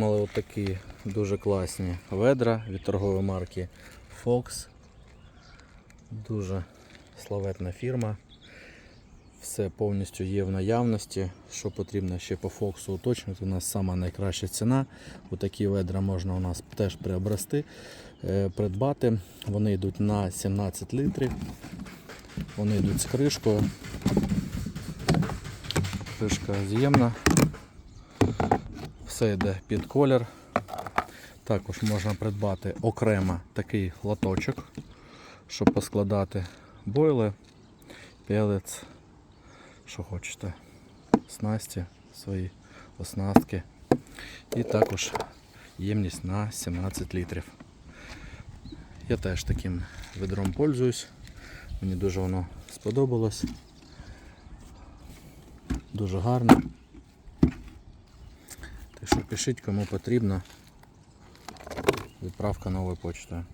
Мали отакі дуже класні ведра від торгової марки Fox. Дуже славетна фірма. Все повністю є в наявності. Що потрібно ще по Фоксу уточнити, у нас сама найкраща ціна. Отакі ведра можна у нас теж приобрести, е, придбати. Вони йдуть на 17 літрів. Вони йдуть з кришкою. Кришка з'ємна. Все йде під колір. Також можна придбати окремо такий лоточок, щоб поскладати бойли, пелець, що хочете, снасті, свої оснастки. І також ємність на 17 літрів. Я теж таким ведром пользуюсь. Мені дуже воно сподобалось. Дуже гарно. Так пишіть, кому потрібно. Відправка новою почтою.